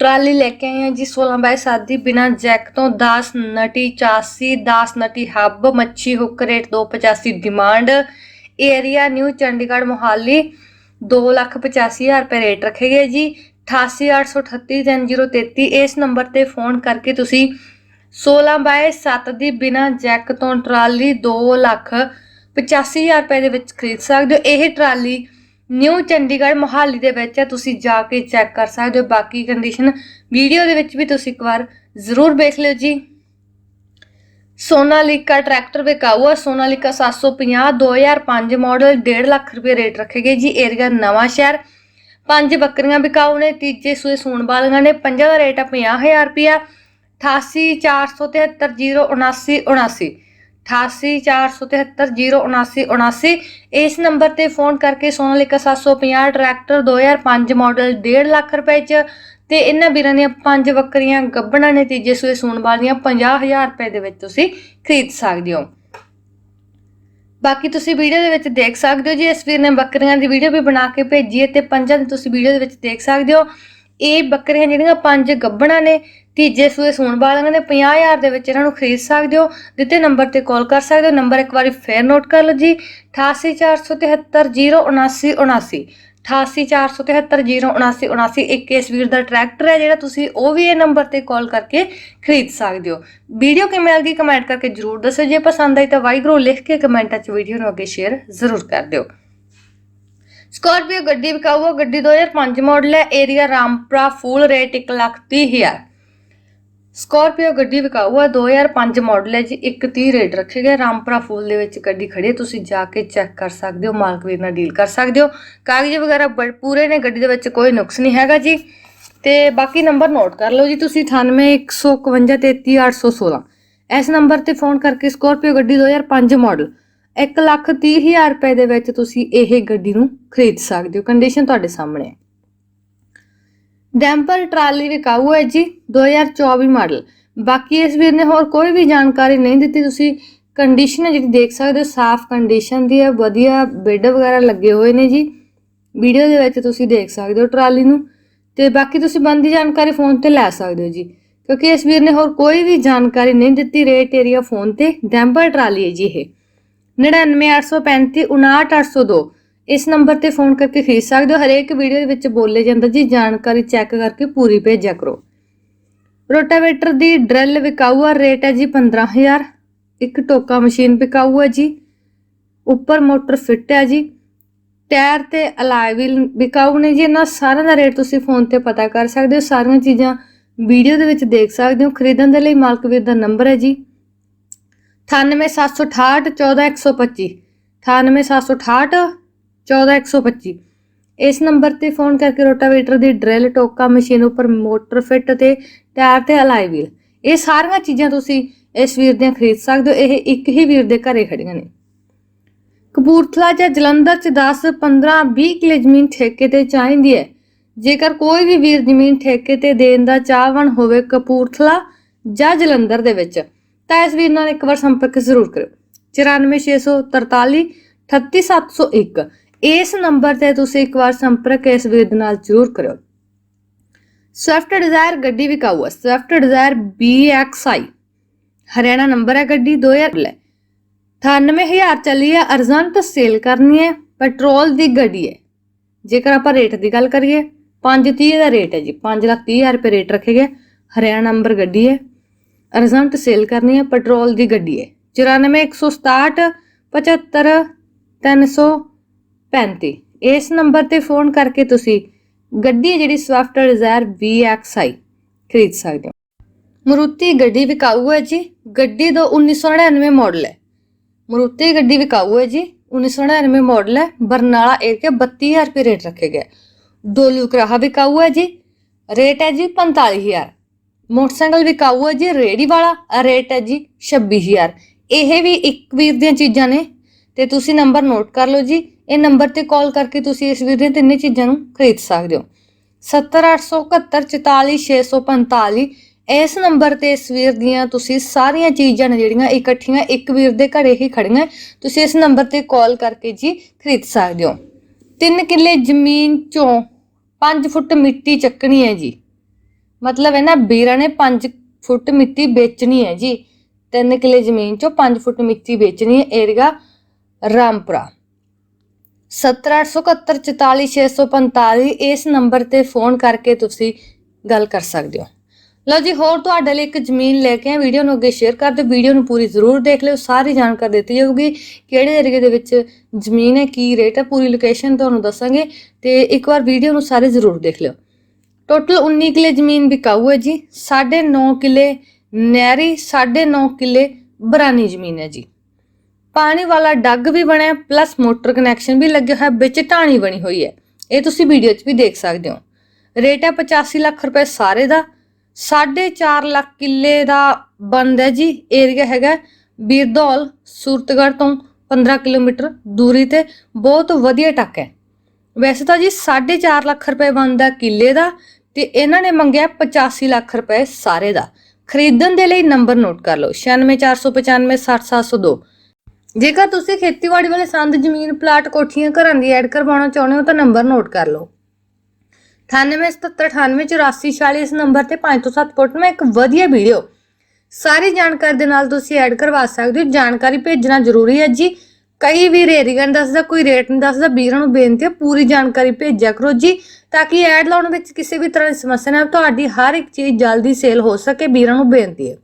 Trolley ਲੈ ਕੇ ਆਏ ਹਾਂ ਜੀ 16 ਬਾਈ 7 ਦੀ, ਬਿਨਾ ਜੈਕ ਤੋਂ 10 ਨਟੀ 84 10 ਨਟੀ ਹੱਬ, ਮੱਛੀ hook rate 285 demand. Area new Chandigarh Mohali 285000 ਰੁਪਏ ਰੇਟ ਰੱਖੇ ਗਏ ਜੀ 8883833033 ਇਸ ਨੰਬਰ ਤੇ ਫੋਨ ਕਰਕੇ ਤੁਸੀਂ 16 ਬਾਏ 7 ਦੀ, ਬਿਨਾ ਜੈਕ ਤੋਂ ਟਰਾਲੀ 2 ਲੱਖ 85000 ਰੁਪਏ ਦੇ ਵਿੱਚ ਖਰੀਦ ਸਕਦੇ ਹੋ। ਇਹ ਟਰਾਲੀ ਨਿਊ ਚੰਡੀਗੜ੍ਹ ਮੋਹਾਲੀ ਦੇ ਵਿੱਚ ਤੁਸੀਂ ਜਾ ਕੇ ਚੈੱਕ ਕਰ ਸਕਦੇ ਹੋ। ਬਾਕੀ ਕੰਡੀਸ਼ਨ ਵੀਡੀਓ ਦੇ ਵਿੱਚ ਵੀ ਤੁਸੀਂ ਇੱਕ ਵਾਰ ਜ਼ਰੂਰ ਵੇਖ ਲਿਓ ਜੀ। ਸੋਨਾਲੀਕਾ ਟਰੈਕਟਰ ਵਿਕਾਊ ਹੈ ਸੋਨਾਲੀਕਾ 750 2005 ਮਾਡਲ 1.5 ਲੱਖ ਰੁਪਏ ਰੇਟ ਰੱਖੇ ਗਏ ਜੀ। ਏਰੀਆ ਨਵਾਂ ਸ਼ਹਿਰ। ਪੰਜ ਬੱਕਰੀਆਂ ਵਿਕਾਊ ਨੇ, ਤੀਜੇ ਸੂਏ ਸੂਣ ਵਾਲੀਆਂ ਨੇ। ਪੰਜਾਂ ਦਾ ਰੇਟ ਆ 50000 ਰੁਪਿਆ 8847307979 8847307979 ਇਸ ਨੰਬਰ ਤੇ ਫੋਨ ਕਰਕੇ ਸੋਨਾਲੀਕਾ 750 ਟਰੈਕਟਰ 2005 ਮਾਡਲ 1.5 ਲੱਖ ਰੁਪਏ ਚ ਤੇ ਇਹਨਾਂ ਵੀਰਾਂ ਦੀਆਂ ਪੰਜ ਬੱਕਰੀਆਂ ਗੱਬਣਾ ਨੇ ਤੀਜੇ ਸੂਏ ਸੂਣ ਵਾਲੀਆਂ 50000 ਰੁਪਏ ਦੇ ਵਿੱਚ ਤੁਸੀਂ ਖਰੀਦ ਸਕਦੇ ਹੋ। ਬਾਕੀ ਤੁਸੀਂ ਵੀਡੀਓ ਦੇ ਵਿੱਚ ਦੇਖ ਸਕਦੇ ਹੋ ਜੀ, ਇਸ ਵੀਰ ਨੇ ਬੱਕਰੀਆਂ ਦੀ ਵੀਡੀਓ ਵੀ ਬਣਾ ਕੇ ਭੇਜੀ ਹੈ ਤੇ ਪੰਜਾਂ ਦੀ ਤੁਸੀਂ ਵੀਡੀਓ ਦੇ ਵਿੱਚ ਦੇਖ ਸਕਦੇ ਹੋ। ਇਹ ਬੱਕਰੀਆਂ ਜਿਹੜੀਆਂ ਪੰਜ ਗੱਬਣਾ ਨੇ ਤੀਜੇ ਸੂਏ ਸੂਣ ਵਾਲਿਆਂ ਨੇ 50000 ਦੇ ਵਿੱਚ ਇਹਨਾਂ ਨੂੰ ਖਰੀਦ ਸਕਦੇ ਹੋ। ਦਿੱਤੇ ਨੰਬਰ ਤੇ ਕਾਲ ਕਰ ਸਕਦੇ ਹੋ। ਨੰਬਰ ਇੱਕ ਵਾਰੀ ਫੇਰ ਨੋਟ ਕਰ ਲਓ ਜੀ। 8847307979 8847307979 ਇੱਕ ਇਸ ਵੀਰ ਦਾ ਟਰੈਕਟਰ ਹੈ ਜਿਹੜਾ ਤੁਸੀਂ ਉਹ ਵੀ ਇਹ ਨੰਬਰ ਤੇ ਕਾਲ ਕਰਕੇ ਖਰੀਦ ਸਕਦੇ ਹੋ। ਵੀਡੀਓ ਕਿਵੇਂ ਲੱਗੀ ਕਮੈਂਟ ਕਰਕੇ ਜਰੂਰ ਦੱਸੋ ਜੇ ਪਸੰਦ ਆਈ ਤਾਂ ਵਾਹਿਗੁਰੂ ਲਿਖ ਕੇ ਕਮੈਂਟਾਂ 'ਚ ਵੀਡੀਓ ਨੂੰ ਅੱਗੇ ਸ਼ੇਅਰ ਜ਼ਰੂਰ ਕਰ ਦਿਓ। ਸਕਾਰਪੀਓ ਗੱਡੀ ਵਿਕਾਊ ਹੈ ਗੱਡੀ 2005 ਮਾਡਲ ਹੈ। Area Rampura, full rate 130000 Scorpio ਗੱਡੀ ਵਿਕਾਊ ਹੈ 2005 ਮਾਡਲ ਹੈ ਜੀ 130 ਰੇਟ ਰੱਖੇ ਗਏ। ਰਾਮਪੁਰਾ ਫੁੱਲ ਦੇ ਵਿੱਚ ਗੱਡੀ ਖੜੀ ਤੁਸੀਂ ਜਾ ਕੇ ਚੈੱਕ ਕਰ ਸਕਦੇ ਹੋ, ਮਾਲਕ ਵੀਰ ਨਾਲ ਡੀਲ ਕਰ ਸਕਦੇ ਹੋ। ਕਾਗਜ਼ ਵਗੈਰਾ ਬੜ- ਪੂਰੇ ਨੇ, ਗੱਡੀ ਦੇ ਵਿੱਚ ਕੋਈ ਨੁਕਸ ਨਹੀਂ ਹੈਗਾ ਜੀ। ਤੇ ਬਾਕੀ ਨੰਬਰ ਨੋਟ ਕਰ ਲਓ ਜੀ ਤੁਸੀਂ 9815533816 ਇਸ ਨੰਬਰ ਤੇ ਫੋਨ ਕਰਕੇ ਸਕਾਰਪੀਓ ਗੱਡੀ 2005 ਮਾਡਲ 130000 ਰੁਪਏ ਦੇ ਵਿੱਚ ਤੁਸੀਂ ਇਹ ਗੱਡੀ ਨੂੰ ਖਰੀਦ ਸਕਦੇ ਹੋ। ਕੰਡੀਸ਼ਨ ਤੁਹਾਡੇ ਸਾਹਮਣੇ ਹੈ। ਡੈਂਪਰ ਟਰਾਲੀ ਵਿਕਾਊ ਹੈ ਜੀ 2024 ਮਾਡਲ। ਬਾਕੀ ਇਸ ਵੀਰ ਨੇ ਹੋਰ ਕੋਈ ਵੀ ਜਾਣਕਾਰੀ ਨਹੀਂ ਦਿੱਤੀ, ਤੁਸੀਂ ਕੰਡੀਸ਼ਨ ਹੈ ਜਿਹੜੀ ਦੇਖ ਸਕਦੇ ਹੋ, ਸਾਫ਼ ਕੰਡੀਸ਼ਨ ਦੀ ਹੈ, ਵਧੀਆ ਬੈੱਡ ਵਗੈਰਾ ਲੱਗੇ ਹੋਏ ਨੇ ਜੀ। ਵੀਡੀਓ ਦੇ ਵਿੱਚ ਤੁਸੀਂ ਦੇਖ ਸਕਦੇ ਹੋ ਟਰਾਲੀ ਨੂੰ। ਤੇ ਬਾਕੀ ਤੁਸੀਂ ਬੰਦੀ ਜਾਣਕਾਰੀ ਫੋਨ ਤੇ ਲੈ ਸਕਦੇ ਹੋ ਜੀ। ਕਿਉਂਕਿ ਇਸ ਵੀਰ ਨੇ ਹੋਰ ਕੋਈ ਵੀ ਜਾਣਕਾਰੀ ਨਹੀਂ ਦਿੱਤੀ ਰੇਟ ਏਰੀਆ ਫੋਨ ਤੇ, ਡੈਂਪਰ ਟਰਾਲੀ ਹੈ ਜੀ ਇਹ। 9985359802 ਇਸ ਨੰਬਰ ਤੇ ਫੋਨ ਕਰਕੇ ਖਰੀਦ ਸਕਦੇ ਹੋ। ਹਰੇਕ ਵੀਡੀਓ ਦੇ ਵਿੱਚ ਬੋਲੇ ਜਾਂਦਾ ਜੀ, ਜਾਣਕਾਰੀ ਚੈੱਕ ਕਰਕੇ ਪੂਰੀ ਭੇਜਿਆ ਕਰੋ। ਰੋਟਾਵੇਟਰ ਦੀ ਡਰਿਲ ਵਿਕਾਊ ਆ ਰੇਟ ਹੈ ਜੀ 15000 ਇੱਕ ਟੋਕਾ ਮਸ਼ੀਨ ਵਿਕਾਊ ਹੈ ਜੀ। ਉੱਪਰ ਮੋਟਰ ਫਿੱਟ ਹੈ ਜੀ। ਟਾਇਰ ਤੇ ਅਲਾਈ ਵੀਲ ਵਿਕਾਊ ਨੇ ਜੀ। ਇਹਨਾਂ ਸਾਰਿਆਂ ਦਾ ਰੇਟ ਤੁਸੀਂ ਫੋਨ ਤੇ ਪਤਾ ਕਰ ਸਕਦੇ ਹੋ। ਸਾਰੀਆਂ ਚੀਜ਼ਾਂ ਵੀਡੀਓ ਦੇ ਵਿੱਚ ਦੇਖ ਸਕਦੇ ਹੋ। ਖਰੀਦਣ ਦੇ ਲਈ ਮਾਲਕ ਵੀਰ ਦਾ ਨੰਬਰ ਹੈ ਜੀ। 98768 14125 98768 14125 ਇਸ ਨੰਬਰ ਤੇ ਫੋਨ ਕਰਕੇ ਰੋਟਾਵੇਟਰ ਦੀ ਡਰਿਲ, ਟੋਕਾ, ਮਸ਼ੀਨ ਉੱਪਰ ਮੋਟਰ ਫਿੱਟ ਤੇ ਟਾਇਰ ਤੇ ਅਲਾਈ ਵੀਲ। ਇਹ ਸਾਰੀਆਂ ਚੀਜ਼ਾਂ ਤੁਸੀਂ ਇਸ ਵੀਰ ਦੀਆਂ ਖਰੀਦ ਸਕਦੇ ਹੋ। ਇਹ ਇੱਕ ਹੀ ਵੀਰ ਦੇ ਘਰੇ ਖੜੀਆਂ ਨੇ। ਕਪੂਰਥਲਾ ਜਾਂ ਜਲੰਧਰ ਚ 10 15 20 ਕਿਲੇ ਜ਼ਮੀਨ ਠੇਕੇ ਤੇ ਚਾਹੀਦੀ ਹੈ। ਜੇਕਰ ਕੋਈ ਵੀ ਵੀਰ ਜ਼ਮੀਨ ਠੇਕੇ ਤੇ ਦੇਣ ਦਾ ਚਾਹਵਣ ਹੋਵੇ ਕਪੂਰਥਲਾ ਜਾਂ ਜਲੰਧਰ ਦੇ ਵਿੱਚ, ਤਾਂ ਇਸ ਵੀਰ ਨਾਲ ਇੱਕ ਵਾਰ ਸੰਪਰਕ ਜ਼ਰੂਰ ਕਰਿਓ। 94643 38701 ਇਸ ਨੰਬਰ ਤੇ ਤੁਸੀਂ ਇੱਕ ਵਾਰ ਸੰਪਰਕ ਇਸ ਵੀਰ ਦੇ ਨਾਲ ਜ਼ਰੂਰ ਕਰਿਓ। ਸਵਿਫਟ ਡਿਜ਼ਾਇਰ ਗੱਡੀ ਵਿਕਾਊ ਹੈ Swift Dzire BXI Haryana number ਹੈ ਗੱਡੀ 2000 ਲੈ। 98000 ਚੱਲੀ ਹੈ ਅਰਜੰਟ ਸੇਲ ਕਰਨੀ ਹੈ ਪੈਟਰੋਲ ਦੀ ਗੱਡੀ ਹੈ। ਜੇਕਰ ਆਪਾਂ ਰੇਟ ਦੀ ਗੱਲ ਕਰੀਏ 530 ਦਾ ਰੇਟ ਹੈ ਜੀ 530000 ਰੁਪਏ ਰੇਟ ਰੱਖੇ ਗਏ। ਹਰਿਆਣਾ ਨੰਬਰ ਗੱਡੀ ਹੈ, ਅਰਜੰਟ ਸੇਲ ਕਰਨੀ ਹੈ ਪੈਟਰੋਲ ਦੀ ਗੱਡੀ ਹੈ। 94167 75335 ਇਸ ਨੰਬਰ ਤੇ ਫੋਨ ਕਰਕੇ ਤੁਸੀਂ ਗੱਡੀ ਜਿਹੜੀ ਸਵਿਫਟ ਡਿਜ਼ਾਇਰ VXI ਖਰੀਦ ਸਕਦੇ ਹੋ। ਮਰੂਤੀ ਗੱਡੀ ਵਿਕਾਊ ਹੈ ਜੀ, ਗੱਡੀ ਦਾ 1999 ਮਾਡਲ ਹੈ। ਮਰੂਤੀ ਗੱਡੀ ਵਿਕਾਊ ਹੈ ਜੀ 1999 ਮਾਡਲ ਹੈ, ਬਰਨਾਲਾ ਏਰੀਆ 32000 ਰੁਪਏ ਰੇਟ ਰੱਖੇ ਗਏ। ਦੋ ਲੁਕਰਾਹਾ ਵਿਕਾਊ ਹੈ ਜੀ ਰੇਟ ਹੈ ਜੀ 45000 ਮੋਟਰਸਾਈਕਲ ਵਿਕਾਊ ਹੈ ਜੀ ਰੇੜੀ ਵਾਲਾ ਰੇਟ ਹੈ ਜੀ 26000 ਇਹ ਵੀ ਇੱਕ ਵੀਰ ਦੀਆਂ ਚੀਜ਼ਾਂ ਨੇ, ਤੇ ਤੁਸੀਂ ਨੰਬਰ ਨੋਟ ਕਰ ਲਓ ਜੀ ਇਹ ਨੰਬਰ ਤੇ ਕਾਲ ਕਰਕੇ ਤੁਸੀਂ ਇਸ ਵੀਰ ਦੀਆਂ ਤਿੰਨੇ ਚੀਜ਼ਾਂ ਨੂੰ ਖਰੀਦ ਸਕਦੇ ਹੋ। 70871444645 ਇਸ ਨੰਬਰ ਤੇ ਇਸ ਵੀਰ ਦੀਆਂ ਤੁਸੀਂ ਸਾਰੀਆਂ ਚੀਜ਼ਾਂ ਨੇ ਜਿਹੜੀਆਂ ਇਕੱਠੀਆਂ ਇੱਕ ਵੀਰ ਦੇ ਘਰੇ ਹੀ ਖੜੀਆਂ, ਤੁਸੀਂ ਇਸ ਨੰਬਰ ਤੇ ਕਾਲ ਕਰਕੇ ਜੀ ਖਰੀਦ ਸਕਦੇ ਹੋ। 3 ਕਿੱਲੇ ਜ਼ਮੀਨ ਚੋਂ 5 ਫੁੱਟ ਮਿੱਟੀ ਚੱਕਣੀ ਹੈ ਜੀ। ਮਤਲਬ ਹੈ ਨਾ ਵੀਰਾਂ ਨੇ 5 ਫੁੱਟ ਮਿੱਟੀ ਵੇਚਣੀ ਹੈ ਜੀ। 3 ਕਿੱਲੇ ਜ਼ਮੀਨ ਚੋਂ 5 ਫੁੱਟ ਮਿੱਟੀ ਵੇਚਣੀ ਹੈ ਏਰੀਆ ਰਾਮਪੁਰਾ। 7871444645 ਇਸ ਨੰਬਰ ਤੇ ਫੋਨ ਕਰਕੇ ਤੁਸੀਂ ਗੱਲ ਕਰ ਸਕਦੇ ਹੋ। ਲਓ ਜੀ, ਹੋਰ ਤੁਹਾਡੇ ਲਈ ਇੱਕ ਜ਼ਮੀਨ ਲੈ ਕੇ ਆ ਵੀਡੀਓ ਨੂੰ ਅੱਗੇ ਸ਼ੇਅਰ ਕਰ ਦਿਓ। ਵੀਡੀਓ ਨੂੰ ਪੂਰੀ ਜ਼ਰੂਰ ਦੇਖ ਲਿਓ। ਸਾਰੀ ਜਾਣਕਾਰੀ ਦਿੱਤੀ ਜਾਊਗੀ ਕਿਹੜੇ ਏਰੀਏ ਦੇ ਵਿੱਚ ਜ਼ਮੀਨ ਹੈ, ਕੀ ਰੇਟ ਹੈ, ਪੂਰੀ ਲੋਕੇਸ਼ਨ ਤੁਹਾਨੂੰ ਦੱਸਾਂਗੇ ਤੇ ਇੱਕ ਵਾਰ ਵੀਡੀਓ ਨੂੰ ਸਾਰੇ ਜ਼ਰੂਰ ਦੇਖ ਲਿਓ। ਟੋਟਲ 19 ਕਿੱਲੇ ਜ਼ਮੀਨ ਵਿਕਾਊ ਹੈ ਜੀ। 9.5 ਕਿੱਲੇ ਨਹਿਰੀ 9.5 ਕਿੱਲੇ ਬਰਾਨੀ ਜ਼ਮੀਨ ਹੈ ਜੀ। ਪਾਣੀ ਵਾਲਾ ਡੱਗ ਵੀ ਬਣਿਆ ਪਲੱਸ ਮੋਟਰ ਕਨੈਕਸ਼ਨ ਵੀ ਲੱਗਿਆ ਹੋਇਆ ਵਿੱਚ ਢਾਣੀ ਬਣੀ ਹੋਈ ਹੈ। ਇਹ ਤੁਸੀਂ ਵੀਡੀਓ 'ਚ ਵੀ ਦੇਖ ਸਕਦੇ ਹੋ। ਰੇਟ ਹੈ 85 ਲੱਖ ਰੁਪਏ ਸਾਰੇ ਦਾ। 4.5 ਲੱਖ ਕਿੱਲੇ ਦਾ ਬੰਦ ਹੈ ਜੀ। ਏਰੀਆ ਹੈਗਾ ਬੀਰਦੌਲ, ਸੂਰਤਗੜ੍ਹ ਤੋਂ 15 ਕਿਲੋਮੀਟਰ ਦੂਰੀ ਤੇ। ਬਹੁਤ ਵਧੀਆ ਟੱਕ ਹੈ। ਵੈਸੇ ਤਾਂ ਜੀ 4.5 ਲੱਖ ਰੁਪਏ ਬਣਦਾ ਕਿੱਲੇ ਦਾ ਤੇ ਇਹਨਾਂ ਨੇ ਮੰਗਿਆ 85 ਲੱਖ ਰੁਪਏ ਸਾਰੇ ਦਾ। ਖਰੀਦਣ ਦੇ ਲਈ ਨੰਬਰ ਨੋਟ ਕਰ ਲਓ। 964596 60702 ਜੇਕਰ ਤੁਸੀਂ ਖੇਤੀਬਾੜੀ ਵਾਲੇ ਸੰਦ, ਜ਼ਮੀਨ, ਪਲਾਟ, ਕੋਠੀਆਂ, ਘਰਾਂ ਦੀ ਐਡ ਕਰਵਾਉਣਾ ਚਾਹੁੰਦੇ ਹੋ ਤਾਂ ਨੰਬਰ ਨੋਟ ਕਰ ਲਓ। 9877988446 ਇਸ ਨੰਬਰ ਤੇ 5 ਤੋਂ 7 ਫੁੱਟ ਮੈਂ ਇੱਕ ਵਧੀਆ ਵੀਡੀਓ। ਸਾਰੀ ਜਾਣਕਾਰੀ ਦੇ ਨਾਲ ਤੁਸੀਂ ਐਡ ਕਰਵਾ ਸਕਦੇ ਹੋ। ਜਾਣਕਾਰੀ ਭੇਜਣਾ ਜ਼ਰੂਰੀ ਹੈ ਜੀ। ਕਈ ਵੀ ਰੇਰੀਗਨ ਦੱਸਦਾ, ਕੋਈ ਰੇਟ ਨਹੀਂ ਦੱਸਦਾ। ਵੀਰਾਂ ਨੂੰ ਬੇਨਤੀ ਹੈ, ਪੂਰੀ ਜਾਣਕਾਰੀ ਭੇਜਿਆ ਕਰੋ ਜੀ, ਤਾਂ ਕਿ ਐਡ ਲਾਉਣ ਵਿੱਚ ਕਿਸੇ ਵੀ ਤਰ੍ਹਾਂ ਦੀ ਸਮੱਸਿਆ ਨਾ ਤੁਹਾਡੀ ਹਰ ਇੱਕ ਚੀਜ਼ ਜਲਦੀ ਸੇਲ ਹੋ ਸਕੇ, ਵੀਰਾਂ ਨੂੰ ਬੇਨਤੀ ਹੈ।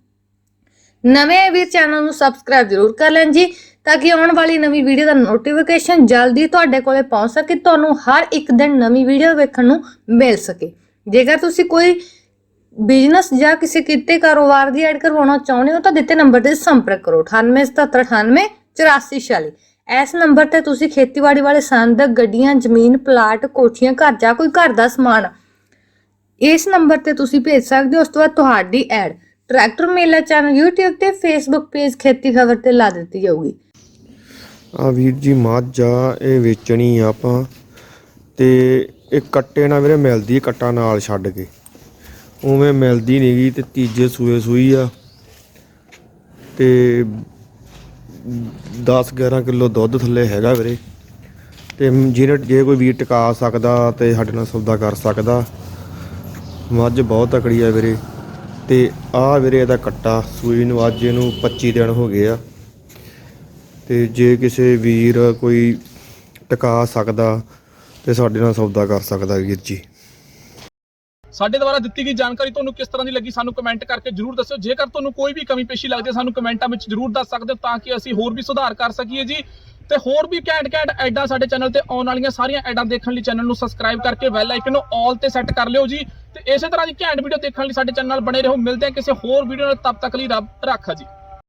ਨਵੇਂ ਵੀਰ ਚੈਨਲ ਨੂੰ ਸਬਸਕ੍ਰਾਈਬ ਜ਼ਰੂਰ ਕਰ ਲੈਣ ਜੀ। ਤਾਂ ਕਿ ਆਉਣ ਵਾਲੀ ਨਵੀਂ ਵੀਡੀਓ ਦਾ ਨੋਟੀਫਿਕੇਸ਼ਨ ਜਲਦੀ ਤੁਹਾਡੇ ਕੋਲੇ ਪਹੁੰਚ ਸਕੇ, ਤੁਹਾਨੂੰ ਹਰ ਇੱਕ ਦਿਨ ਨਵੀਂ ਵੀਡੀਓ ਵੇਖਣ ਨੂੰ ਮਿਲ ਸਕੇ। ਜੇਕਰ ਤੁਸੀਂ ਕੋਈ ਬਿਜ਼ਨਸ ਜਾਂ ਕਿਸੇ ਕਿੱਤੇ ਕਾਰੋਬਾਰ ਦੀ ਐਡ ਕਰਵਾਉਣਾ ਚਾਹੁੰਦੇ ਹੋ ਤਾਂ ਦਿੱਤੇ ਨੰਬਰ ਤੇ ਸੰਪਰਕ ਕਰੋ 9877988446 ਇਸ ਨੰਬਰ ਤੇ ਤੁਸੀਂ ਖੇਤੀਬਾੜੀ ਵਾਲੇ ਸੰਦ, ਗੱਡੀਆਂ, ਜ਼ਮੀਨ, ਪਲਾਟ, ਕੋਠੀਆਂ, ਘਰ ਜਾਂ ਕੋਈ ਘਰ ਦਾ ਸਮਾਨ ਇਸ ਨੰਬਰ ਤੇ ਤੁਸੀਂ ਭੇਜ ਸਕਦੇ ਹੋ, ਉਸ ਤੋਂ ਬਾਅਦ ਤੁਹਾਡੀ ad tractor Mela channel YouTube ਤੇ Facebook ਪੇਜ ਖੇਤੀ ਖਬਰ ਤੇ ਲਾ ਦਿੱਤੀ ਜਾਊਗੀ। ਆ ਵੀਰ ਜੀ, ਮੱਝ ਆ, ਇਹ ਵੇਚਣੀ ਆ ਆਪਾਂ। ਤੇ ਇਹ ਕੱਟੇ ਨਾਲ ਵੀਰੇ, ਮਿਲਦੀ ਕੱਟਾ ਨਾਲ ਛੱਡ ਕੇ। ਉਵੇਂ ਮਿਲਦੀ ਨਹੀਂਗੀ ਤੇ ਤੀਜੇ ਸੂਏ ਸੂਈ ਆ। ਤੇ 10 11 ਕਿਲੋ ਦੁੱਧ ਥੱਲੇ ਹੈਗਾ ਵੀਰੇ। ਤੇ ਜਿਹਨੇ ਜੇ ਕੋਈ ਵੀਰ ਟਿਕਾ ਸਕਦਾ ਤੇ ਸਾਡੇ ਨਾਲ ਸੌਦਾ ਕਰ ਸਕਦਾ। ਮੱਝ ਬਹੁਤ ਤਕੜੀ ਆ ਵੀਰੇ। ਤੇ ਆ ਵੀਰੇ ਇਹਦਾ ਕੱਟਾ, ਸੂਈ ਨੂੰ ਅੱਜ ਇਹਨੂੰ 25 ਦਿਨ ਹੋ ਗਏ ਆ। ਤੇ ਜੇ ਕਿਸੇ ਵੀਰ ਕੋਈ ਟਿਕਾ ਸਕਦਾ ਤੇ ਸਾਡੇ ਨਾਲ ਸੌਦਾ ਕਰ ਸਕਦਾ ਵੀਰ ਜੀ। ਸਾਡੇ ਦੁਆਰਾ ਦਿੱਤੀ ਗਈ ਜਾਣਕਾਰੀ ਤੁਹਾਨੂੰ ਕਿਸ ਤਰ੍ਹਾਂ ਦੀ ਲੱਗੀ ਸਾਨੂੰ ਕਮੈਂਟ ਕਰਕੇ ਜਰੂਰ ਦੱਸਿਓ। ਜੇਕਰ ਤੁਹਾਨੂੰ ਕੋਈ ਵੀ ਕਮੀ ਪੇਸ਼ੀ ਲੱਗਦੀ ਹੈ, ਸਾਨੂੰ ਕਮੈਂਟਾਂ ਵਿੱਚ ਜਰੂਰ ਦੱਸ ਸਕਦੇ ਹੋ ਤਾਂ ਕਿ ਅਸੀਂ ਹੋਰ ਵੀ ਸੁਧਾਰ ਕਰ ਸਕੀਏ ਜੀ। ਤੇ ਹੋਰ ਵੀ ਘੈਂਟ ਘੈਂਟ ਐਡਾਂ ਸਾਡੇ ਚੈਨਲ ਤੇ ਆਉਣ ਵਾਲੀਆਂ ਸਾਰੀਆਂ ਐਡਾਂ ਦੇਖਣ ਲਈ ਚੈਨਲ ਨੂੰ ਸਬਸਕ੍ਰਾਈਬ ਕਰਕੇ ਬੈਲ ਆਈਕਨ ਨੂੰ ਆਲ ਤੇ ਸੈੱਟ ਕਰ ਲਿਓ ਜੀ। ਤੇ ਇਸੇ ਤਰ੍ਹਾਂ ਦੀ ਘੈਂਟ ਵੀਡੀਓ ਦੇਖਣ ਲਈ ਸਾਡੇ ਚੈਨਲ ਨਾਲ ਬਣੇ ਰਹੋ। ਮਿਲਦੇ ਹਾਂ ਕਿਸੇ ਹੋਰ ਵੀਡੀਓ ਨਾਲ। ਤਬ ਤੱਕ ਲਈ ਰੱਬ ਰਾਖਾ ਜੀ।